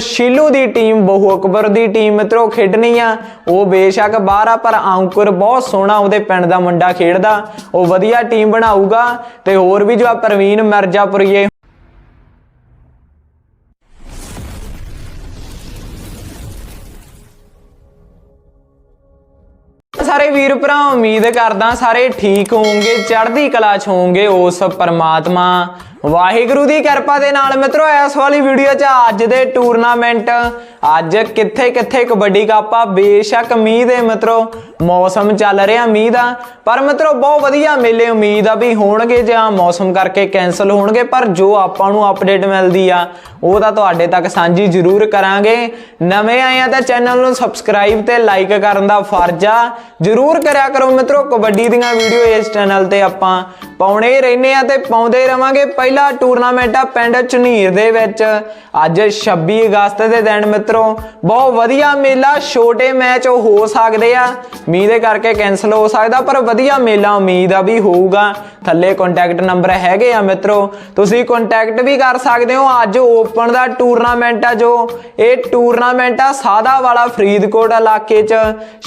ਸ਼ੀਲੂ ਦੀ ਟੀਮ, ਬਹੁ ਅਕਬਰ ਦੀ ਟੀਮ ਮਿੱਤਰੋ ਖੇਡਣੀ ਆ। ਉਹ ਬੇਸ਼ੱਕ ਬਾਹਰ ਆ, ਪਰ ਅੰਕੁਰ ਬਹੁਤ ਸੋਹਣਾ ਉਹਦੇ ਪਿੰਡ ਦਾ ਮੁੰਡਾ ਖੇਡਦਾ। ਉਹ ਵਧੀਆ ਟੀਮ ਬਣਾਊਗਾ। ਤੇ ਹੋਰ ਵੀ ਜੋ ਆ ਪ੍ਰਵੀਨ ਮਿਰਜ਼ਾਪੁਰੀਏ। ਸਾਰੇ ਵੀਰ ਭਰਾ ਉਮੀਦ ਕਰਦਾ ਸਾਰੇ ਠੀਕ ਹੋਵੋਗੇ, ਚੜ੍ਹਦੀ ਕਲਾ ਚ ਹੋਵੋਗੇ ਉਸ ਪਰਮਾਤਮਾ। ਵਾਹਿਗੁਰੂ ਦੀ ਕਿਰਪਾ ਦੇ ਨਾਲ ਮਿੱਤਰੋ, ਇਸ ਵਾਲੀ ਵੀਡੀਓ 'ਚ ਅੱਜ ਦੇ ਟੂਰਨਾਮੈਂਟ ਅੱਜ ਕਿੱਥੇ ਕਿੱਥੇ ਕਬੱਡੀ ਕੱਪ ਬੇਸ਼ੱਕ ਮੀਂਹ ਦੇ ਮਿੱਤਰੋ, ਮੌਸਮ ਚੱਲ ਰਿਹਾ ਮੀਂਹ ਦਾ। ਪਰ ਮਿੱਤਰੋ, ਬਹੁਤ ਵਧੀਆ ਮੇਲੇ ਉਮੀਦ ਆ ਵੀ ਹੋਣਗੇ ਜਾਂ ਮੌਸਮ ਕਰਕੇ ਕੈਨਸਲ ਹੋਣਗੇ। ਪਰ ਜੋ ਆਪਾਂ ਨੂੰ ਅਪਡੇਟ ਮਿਲਦੀ ਆ, ਉਹ ਤਾਂ ਤੁਹਾਡੇ ਤੱਕ ਸਾਂਝੀ ਜ਼ਰੂਰ ਕਰਾਂਗੇ। ਨਵੇਂ ਆਏ ਆ ਤਾਂ ਚੈਨਲ ਨੂੰ ਸਬਸਕ੍ਰਾਈਬ ਤੇ ਲਾਈਕ ਕਰਨ ਦਾ ਫਰਜ਼ ਆ। ਜ਼ਰੂਰ ਕਰਿਆ ਕਰੋ ਮਿੱਤਰੋ, ਕਬੱਡੀ ਦੀਆਂ ਵੀਡੀਓ ਇਸ ਚੈਨਲ ਤੇ ਆਪਾਂ ਪਾਉਣੇ ਹੀ ਰਹਿੰਦੇ ਆ ਤੇ ਪਾਉਂਦੇ ਰਵਾਂਗੇ ਪਹਿਲਾ ਟੂਰਨਾਮੈਂਟ ਆ ਪਿੰਡ ਝਨੀਰ ਦੇ ਵਿੱਚ। ਅੱਜ 26 ਅਗਸਤ ਦੇ ਦਿਨ ਮਿੱਤਰੋ, ਬਹੁਤ ਵਧੀਆ ਮੇਲਾ, ਛੋਟੇ ਮੈਚ ਹੋ ਸਕਦੇ ਆ। ਮੀਂਹ ਦੇ ਕਰਕੇ ਕੈਨਸਲ ਹੋ ਸਕਦਾ, ਪਰ ਵਧੀਆ ਮੇਲਾ ਉਮੀਦ ਆ ਵੀ ਹੋਊਗਾ। ਥੱਲੇ ਕੰਟੈਕਟ ਨੰਬਰ ਹੈਗੇ ਆ ਮਿੱਤਰੋ, ਤੁਸੀਂ ਕੰਟੈਕਟ ਵੀ ਕਰ ਸਕਦੇ ਹੋ। ਅੱਜ ਓਪਨ ਦਾ ਟੂਰਨਾਮੈਂਟ ਆ ਜੋ। ਇਹ ਟੂਰਨਾਮੈਂਟ ਆ ਸਾਦਾ ਵਾਲਾ ਫਰੀਦਕੋਟ ਇਲਾਕੇ 'ਚ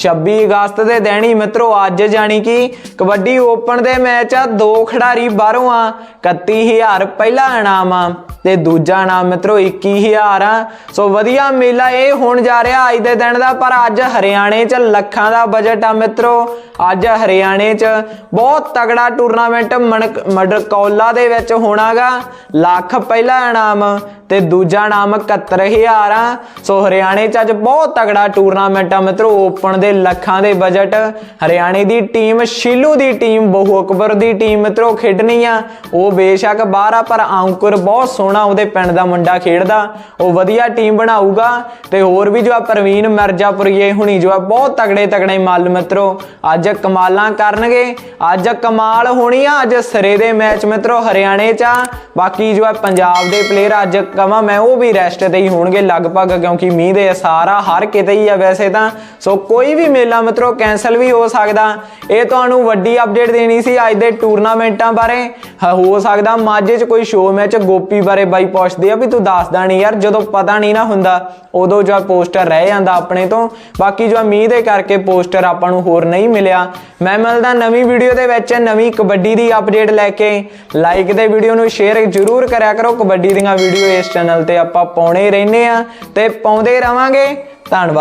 26 ਅਗਸਤ ਦੇ ਦਿਨ ਹੀ ਮਿੱਤਰੋ, ਅੱਜ ਜਾਣੀ ਕਿ ਕਬੱਡੀ ਓਪਨ ਦੇ ਮੈਚ ਆ, ਦੋ ਖਿਡਾਰੀ ਬਾਹਰੋਂ ਆ 31000 ਪਹਿਲਾ ਇਨਾਮ ਆ ਤੇ ਦੂਜਾ ਇਨਾਮ ਮਿੱਤਰੋ 21000 ਆ। ਸੋ ਵਧੀਆ ਮੇਲਾ ਇਹ ਹੋਣ ਜਾ ਰਿਹਾ ਅੱਜ ਦੇ ਦਿਨ ਦਾ, ਪਰ ਅੱਜ ਹਰਿਆਣੇ 'ਚ ਲੱਖਾਂ ਦਾ ਬਜਟ ਆ ਮਿੱਤਰੋ। ਅੱਜ ਹਰਿਆਣੇ 'ਚ ਬਹੁਤ ਤਗੜਾ ਟੂਰਨਾਮੈਂਟ ਮਡਕੌਲਾ ਦੇ ਵਿੱਚ ਹੋਣਾਗਾ। ਲੱਖ ਪਹਿਲਾ ਇਨਾਮ ਤੇ ਦੂਜਾ ਇਨਾਮ 71000 ਆ ਸੋ ਹਰਿਆਣੇ 'ਚ ਅੱਜ ਬਹੁਤ ਤਗੜਾ ਟੂਰਨਾਮੈਂਟ ਆ ਮਿੱਤਰੋ। ਓਪਨ ਦੇ ਲੱਖਾਂ ਦੇ ਬਜਟ। ਹਰਿਆਣੇ ਦੀ ਟੀਮ, ਸ਼ੀਲੂ ਦੀ ਟੀਮ, ਬਹੁ ਅਕਬਰ ਦੀ ਟੀਮ ਮਿੱਤਰੋ ਖੇਡਣੀ ਆ। ਉਹ ਬੇਸ਼ੱਕ ਬਾਹਰ ਆ, ਪਰ ਅੰਕੁਰ ਬਹੁਤ ਸੋਹਣਾ ਉਹਦੇ ਪਿੰਡ ਦਾ ਮੁੰਡਾ ਖੇਡਦਾ। ਉਹ ਵਧੀਆ ਟੀਮ ਬਣਾਊਗਾ। ਤੇ ਹੋਰ ਵੀ ਜੋ ਆ ਪ੍ਰਵੀਨ ਮਰਜਾਪੁਰੀਏ ਹੁਣੀ ਜੋ ਆ, ਬਹੁਤ ਤਗੜੇ ਤਗੜੇ ਮੱਲ ਮਿੱਤਰੋ। ਅੱਜ ਕਮਾਲਾਂ ਕਰਨਗੇ। ਅੱਜ ਕਮਾਲ ਹੋਣੀ ਆ। ਅੱਜ ਸਰੇ ਦੇ ਮੈਚ ਮਿੱਤਰੋ, ਹਰਿਆਣੇ 'ਚ ਆ। ਬਾਕੀ ਜੋ ਆ ਪੰਜਾਬ ਦੇ ਪਲੇਅਰ ਅੱਜ ਕਵਾਂ ਮੈਂ, ਉਹ ਵੀ ਰੈਸਟ ਤੇ ਹੀ ਹੋਣਗੇ ਲਗਭਗ, ਕਿਉਂਕਿ ਮੀਂਹ ਦੇ ਸਾਰਾ ਹਰ ਕਿਤੇ ਹੀ ਆ ਵੈਸੇ ਤਾਂ। ਸੋ ਕੋਈ ਵੀ ਮੇਲਾ ਮਿੱਤਰੋ ਕੈਨਸਲ ਵੀ ਹੋ ਸਕਦਾ। ਇਹ ਤੁਹਾਨੂੰ ਵੱਡੀ ਅਪਡੇਟ ਦੇਣੀ ਸੀ ਅੱਜ ਦੇ ਟੂਰਨਾਮੈਂਟਾਂ ਬਾਰੇ। ਹੋ ਸਕਦਾ ਮਾਝੇ 'ਚ ਕੋਈ ਸ਼ੋਅ ਮੈਚ ਗੋਪੀ ਬਾਰੇ ਬਾਈ ਪੁੱਛਦੇ ਆ ਵੀ ਤੂੰ ਦੱਸਦਾ ਨਹੀਂ ਯਾਰ, ਜਦੋਂ ਪਤਾ ਨਹੀਂ ਨਾ ਹੁੰਦਾ, ਉਦੋਂ ਜੋ ਪੋਸਟਰ ਰਹਿ ਜਾਂਦਾ ਆਪਣੇ ਤੋਂ। ਬਾਕੀ ਜੋ ਮੀਂਹ ਦੇ ਕਰਕੇ ਪੋਸਟਰ ਆਪਾਂ ਨੂੰ ਹੋਰ ਨਹੀਂ ਮਿਲਿਆ। ਮੈਂ ਮਿਲਦਾ ਨਵੀਂ ਵੀਡੀਓ ਦੇ ਵਿੱਚ, ਨਵੀਂ ਕਬੱਡੀ ਦੀ ਅਪਡੇਟ ਲੈ ਕੇ ਲਾਈਕ ਦੇ ਵੀਡੀਓ ਨੂੰ ਸ਼ੇਅਰ ਜ਼ਰੂਰ ਕਰਿਆ ਕਰੋ। ਕਬੱਡੀ ਦੀਆਂ ਵੀਡੀਓ ਇਸ ਚੈਨਲ ਤੇ ਆਪਾਂ ਪਾਉਣੇ ਰਹਿੰਦੇ ਆ ਤੇ ਪਾਉਂਦੇ ਰਵਾਂਗੇ। ਧੰਨਵਾਦ।